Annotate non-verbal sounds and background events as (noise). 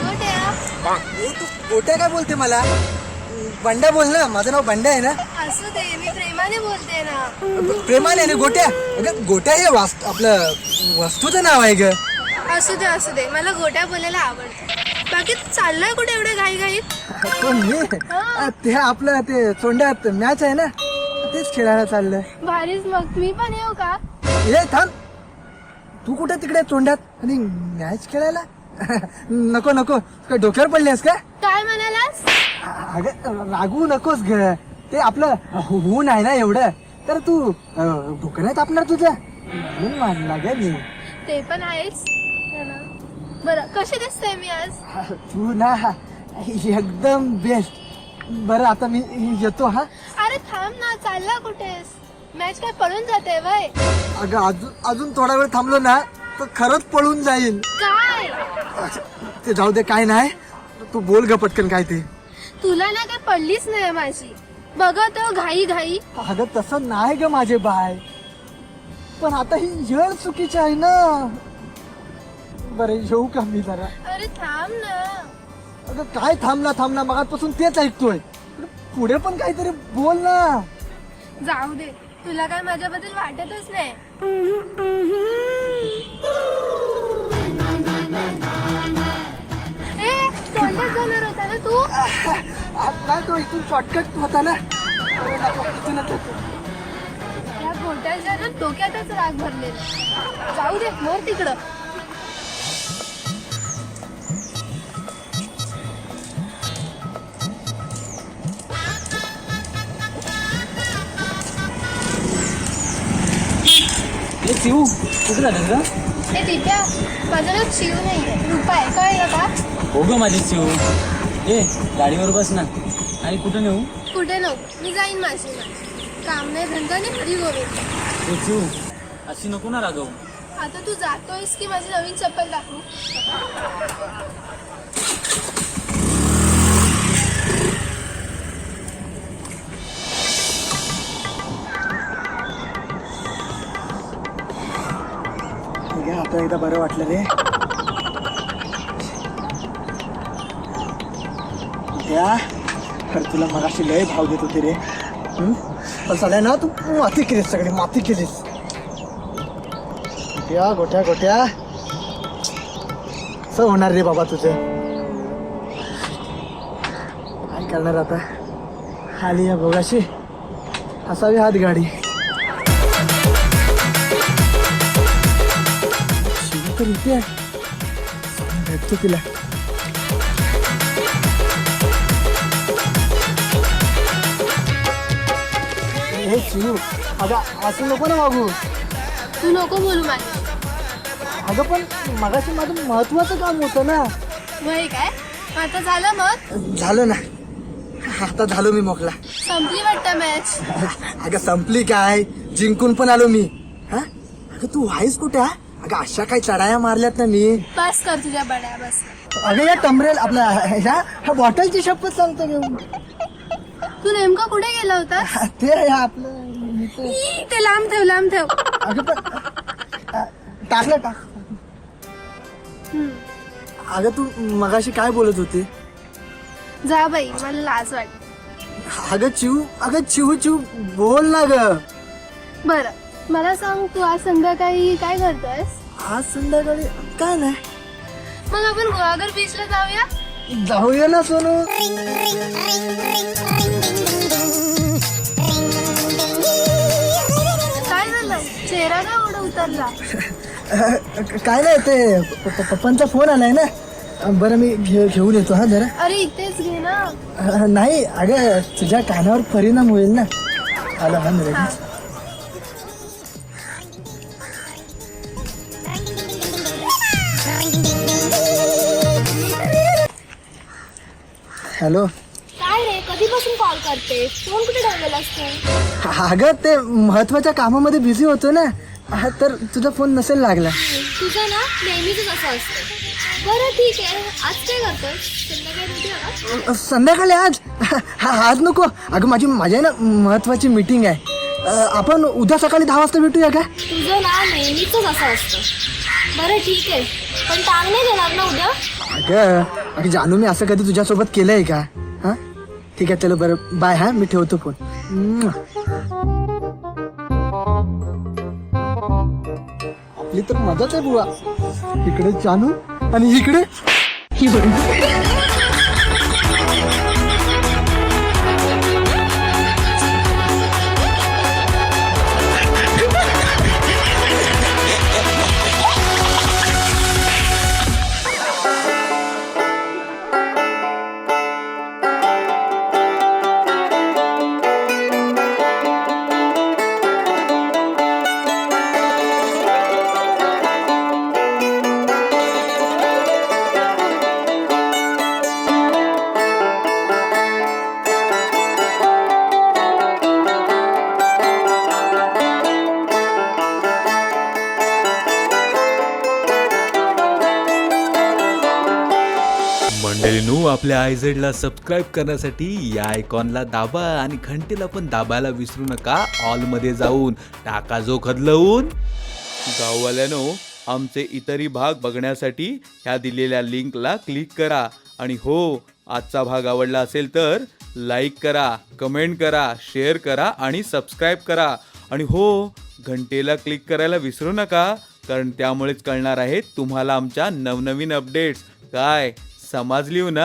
ए, तू गोट्या काय बोलते मला बंड्या बोल ना माझं नाव बंड्या आहे ना. असू दे मी प्रेमाने बोलते ना. प्रेमाने ना गोट्या. अगं गोट्या हे वास्त आपलं वस्तूचं नाव आहे ग. असू दे असू दे मला गोट्या बोलायला आवडतं. बाकी चाललाय कुठे एवढे घाई घाईत पण मी अ, ते आपलं ते सोंड्यात मॅच आहे ना तेच खेळायला चाललंय. भारीच मग मी पण येऊ का? ए थांब. तू कुठे तिकडे तोंडात? आणि मॅच खेळायला? (laughs) नको नको. काय डोक्यावर पडलेस का? काय म्हणालास? अगं रागू नकोस ग. ते आपलं होऊन आहे ना एवढं. तर तू डोकं तापणार तुझं? म्हणून मानला ग मी. ते पण आहेच. बरं कशी दिसते मी आज? तू ना एकदम बेस्ट बरं आता मी येतो हा? अरे थांब ना चालला कुठेस? मॅच काय पळून जाते वय. अगं अजून अजून थोडा वेळ थांबलो ना तर खरंच पळून जाईल काय? ते जाऊ दे काय नाही. तू बोल ग पटकन काय ते. तुला ना काय पडलीच नाही माझी. बघत हो, घाई घाई. अगं तसं नाही ग माझे बाय पण आता ही येळ चुकीची आहे ना. बरं येऊ का मी जरा? अरे थांब ना. अगं काय थांबना थांबना मगापासून तेच ऐकतोय. पुढे पण काहीतरी बोल ना. जाऊ दे. तुला काय माझ्याबद्दल वाटतच नाही. (laughs) तू? काय तो इथून शॉर्टकट होता ना. इथूनच येतो. या गोट्याच्या ना डोक्यातच राग भरलेला जाऊ दे मोर तिकडं. शिव कुठे झालं ग? ए दिप्या माझं नाव शिव नाही रुपा आहे कळलं का? हो ग माझी शिव. ए गाडीवर बस ना. आणि कुठं नेऊ? कुठे नको. मी जाईन माझी काम नाही धंदा नाही हरी गोविंद शिव अशी नको ना रागव. आता तू जातोयस की माझी नवीन चप्पल दाखवू? ठीक आहे आता एकदा बरं वाटलं रे. त्या खरं तुला मगाशी लय भाव देत होते रे. पण सगळ्या ना तू माती केलीस सगळी माती केलीस. गोट्या गोट्या गोट्या. असं होणार रे बाबा तुझं. काय करणार आता? आली या भोगाशी असावी हात गाडी. तर इथे आहे भेटतो तिला. शिव अगं असं नको ना वागू. तू नको बोलू माझी अगं पण मगाशी माझं महत्वाचं काम होतं ना. वय काय? आता झालं मग? झालं ना. आता झालो मी मोकला संपली वाटतं मॅच अगं संपली काय? जिंकून पण आलो मी. हा? अगं तू व्हायस कुठे हा? अगं अशा काही चढाया मारल्यात ना मी. बस कर तुझ्या बड्या बस. अगं या टमरेल आपल्या ह्या ह्या बॉटलची शपथ सांगतो मी. तू नेमकं कुठे गेला होता? ते आहे आपलं इथं. ई, ते लांब ठेव लांब ठेव. अगं पण अ, टाकलं टाक. हम्म. अगं तू मगाशी काय बोलत होती? जा बाई मला लाज वाटते अगं चिव अगं चिव चिव बोल ना ग. बरं मला सांग तू आज संध्याकाळी काय करतोयस? आज संध्याकाळी काय नाही. मग आपण गोवागर बीचला जाऊया? जाऊया ना सोनू. काय झालं चेहरा का एवढा उतरला? अ, (laughs) काय नाही ते प- प- पप्पांचा फोन आलाय ना. बरं मी घे घेऊन येतो हा जरा. अरे इथेच घे ना. अ, नाही अगं तुझ्या कानावर परिणाम होईल ना. आलं हा मी. लगेच. हॅलो. काय रे कधी कधीपासून कॉल करते फोन कुठे ठेवलेला असतो? अगं ते महत्त्वाच्या कामामध्ये बिझी होतो ना. हा, तर तुझा फोन नसेल लागला. तुझं ना नेहमीच असं असतं. बरं ठीक आहे. आज काय करतोय? संध्याकाळी भेटूया का अ, संध्याकाळी आज? हा आज नको. अगं माझी माझी आहे ना महत्वाची मीटिंग आहे. अ, आपण उद्या सकाळी दहा वाजता भेटूया का? तुझं ना नेहमीच असं असतं. बरं ठीक आहे. पण टांग नाही देणार ना उद्या? अगं अरे जानू मी असं कधी तुझ्यासोबत केलंय का? हा? ठीक आहे चलो बरं. बाय हा? मी ठेवतो फोन आपली तर मजाच आहे बुवा. इकडे जानू आणि इकडे. मंडळीनू आपल्या आयझेडला सबस्क्राईब करण्यासाठी या आयकॉनला दाबा आणि घंटेला पण दाबायला विसरू नका. ऑलमध्ये जाऊन टाका जो खदलवून गाववाल्यानो आमचे इतरही भाग बघण्यासाठी ह्या दिलेल्या लिंकला क्लिक करा. आणि हो आजचा भाग आवडला असेल तर लाईक करा कमेंट करा शेअर करा आणि सबस्क्राईब करा. आणि हो घंटेला क्लिक करायला विसरू नका कारण त्यामुळेच कळणार आहे तुम्हाला आमच्या नवनवीन अपडेट्स काय? समजली हो ना